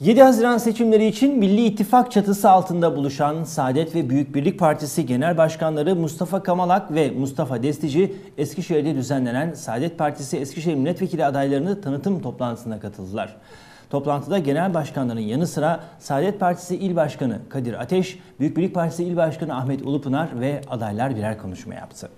7 Haziran seçimleri için Milli İttifak çatısı altında buluşan Saadet ve Büyük Birlik Partisi Genel Başkanları Mustafa Kamalak ve Mustafa Destici Eskişehir'de düzenlenen Saadet Partisi Eskişehir Milletvekili adaylarını tanıtım toplantısına katıldılar. Toplantıda genel başkanların yanı sıra Saadet Partisi İl Başkanı Kadir Ateş, Büyük Birlik Partisi İl Başkanı Ahmet Ulupınar ve adaylar birer konuşma yaptı.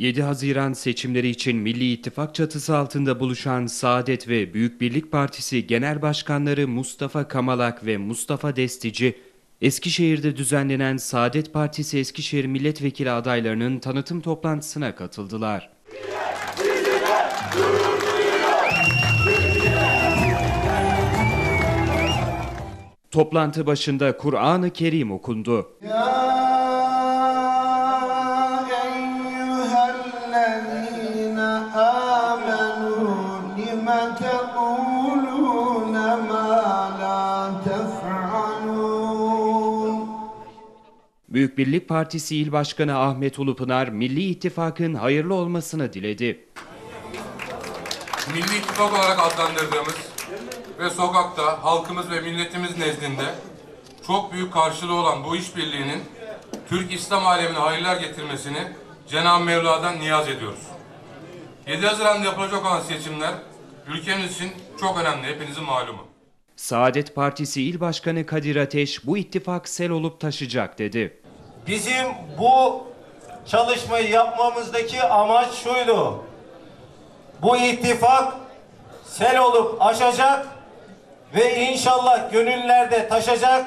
7 Haziran seçimleri için Milli İttifak çatısı altında buluşan Saadet ve Büyük Birlik Partisi Genel Başkanları Mustafa Kamalak ve Mustafa Destici, Eskişehir'de düzenlenen Saadet Partisi Eskişehir Milletvekili adaylarının tanıtım toplantısına katıldılar. Toplantı başında Kur'an-ı Kerim okundu. يا Büyük Birlik Partisi İl Başkanı Ahmet Ulupınar, Milli İttifak'ın hayırlı olmasını diledi. Milli İttifak olarak adlandırdığımız ve sokakta halkımız ve milletimiz nezdinde çok büyük karşılığı olan bu işbirliğinin Türk İslam alemine hayırlar getirmesini Cenab-ı Mevla'dan niyaz ediyoruz. 7 Haziran'da yapılacak olan seçimler ülkemiz için çok önemli, hepinizin malumu. Saadet Partisi İl Başkanı Kadir Ateş, bu ittifak sel olup taşacak dedi. Bizim bu çalışmayı yapmamızdaki amaç şuydu. Bu ittifak sel olup aşacak ve inşallah gönüllerde taşacak,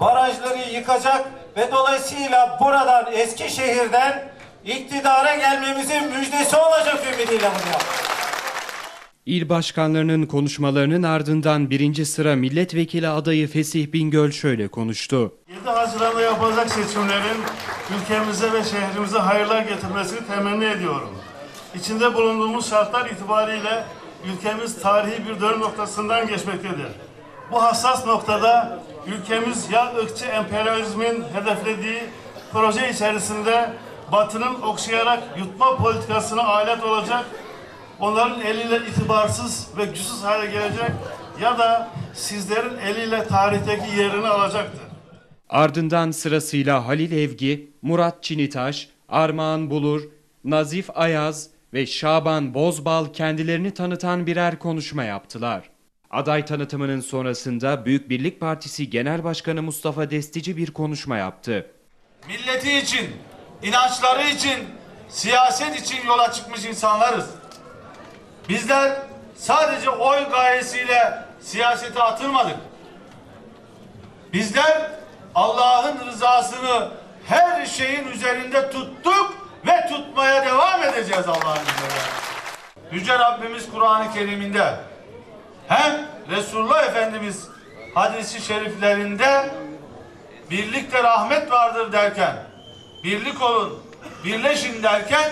barajları yıkacak ve dolayısıyla buradan Eskişehir'den iktidara gelmemizin müjdesi olacak ümidiyle bunu. İl başkanlarının konuşmalarının ardından birinci sıra milletvekili adayı Fesih Bingöl şöyle konuştu. 7 Haziran'da yapılacak seçimlerin ülkemize ve şehrimize hayırlar getirmesini temenni ediyorum. İçinde bulunduğumuz şartlar itibariyle ülkemiz tarihi bir dönüm noktasından geçmektedir. Bu hassas noktada ülkemiz ya ırkçı emperyalizmin hedeflediği proje içerisinde Batı'nın okşayarak yutma politikasına alet olacak, onların eliyle itibarsız ve güçsüz hale gelecek ya da sizlerin eliyle tarihteki yerini alacaktır. Ardından sırasıyla Halil Evgi, Murat Çinitaş, Armağan Bulur, Nazif Ayaz ve Şaban Bozbal kendilerini tanıtan birer konuşma yaptılar. Aday tanıtımının sonrasında Büyük Birlik Partisi Genel Başkanı Mustafa Destici bir konuşma yaptı. Milleti için, inançları için, siyaset için yola çıkmış insanlarız. Bizler sadece oy gayesiyle siyasete atılmadık. Bizler Allah'ın rızasını her şeyin üzerinde tuttuk ve tutmaya devam edeceğiz Allah'ın izniyle. Yüce Rabbimiz Kur'an-ı Kerim'inde hem Resulullah Efendimiz hadisi şeriflerinde birlikte rahmet vardır derken, birlik olun, birleşin derken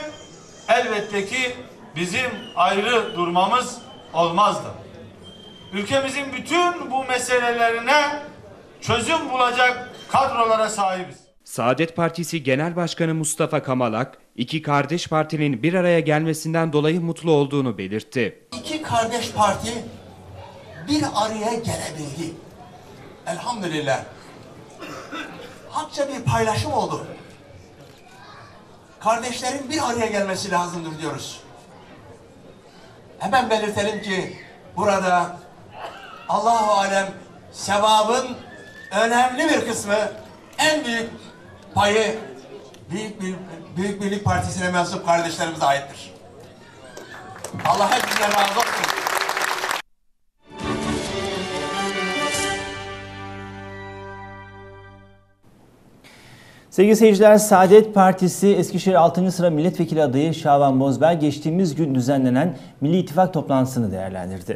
elbette ki bizim ayrı durmamız olmazdı. Ülkemizin bütün bu meselelerine çözüm bulacak kadrolara sahibiz. Saadet Partisi Genel Başkanı Mustafa Kamalak, iki kardeş partinin bir araya gelmesinden dolayı mutlu olduğunu belirtti. İki kardeş parti bir araya gelebildi. Elhamdülillah. Hakça bir paylaşım oldu. Kardeşlerin bir araya gelmesi lazımdır diyoruz. Hemen belirtelim ki burada Allahu alem sevabın önemli bir kısmı en büyük payı Büyük, Bir- Büyük Birlik Partisi'ne mensup kardeşlerimize aittir. Allah hepsinden razı olsun. Sevgili seyirciler, Saadet Partisi Eskişehir 6. sıra milletvekili adayı Şaban Bozbel geçtiğimiz gün düzenlenen Milli İttifak toplantısını değerlendirdi.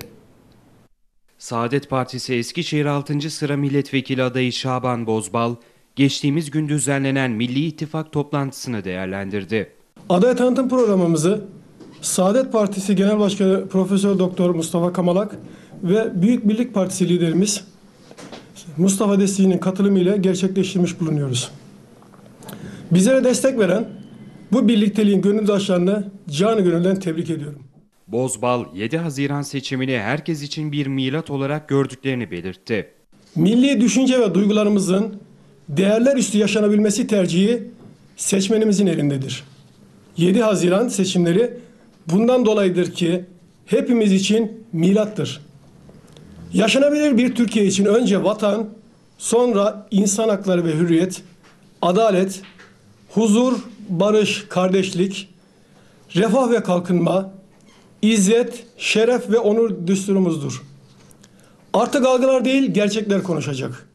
Saadet Partisi Eskişehir 6. sıra milletvekili adayı Şaban Bozbal, geçtiğimiz gün düzenlenen Milli İttifak toplantısını değerlendirdi. Aday tanıtım programımızı Saadet Partisi Genel Başkanı Profesör Doktor Mustafa Kamalak ve Büyük Birlik Partisi liderimiz Mustafa Desti'nin katılımıyla gerçekleştirmiş bulunuyoruz. Bizlere destek veren bu birlikteliğin gönüldaşlarını canı gönülden tebrik ediyorum. Bozbal 7 Haziran seçimini herkes için bir milat olarak gördüklerini belirtti. Milli düşünce ve duygularımızın değerler üstü yaşanabilmesi tercihi seçmenimizin elindedir. 7 Haziran seçimleri bundan dolayıdır ki hepimiz için milattır. Yaşanabilir bir Türkiye için önce vatan, sonra insan hakları ve hürriyet, adalet, huzur, barış, kardeşlik, refah ve kalkınma, izzet, şeref ve onur düsturumuzdur. Artık algılar değil gerçekler konuşacak.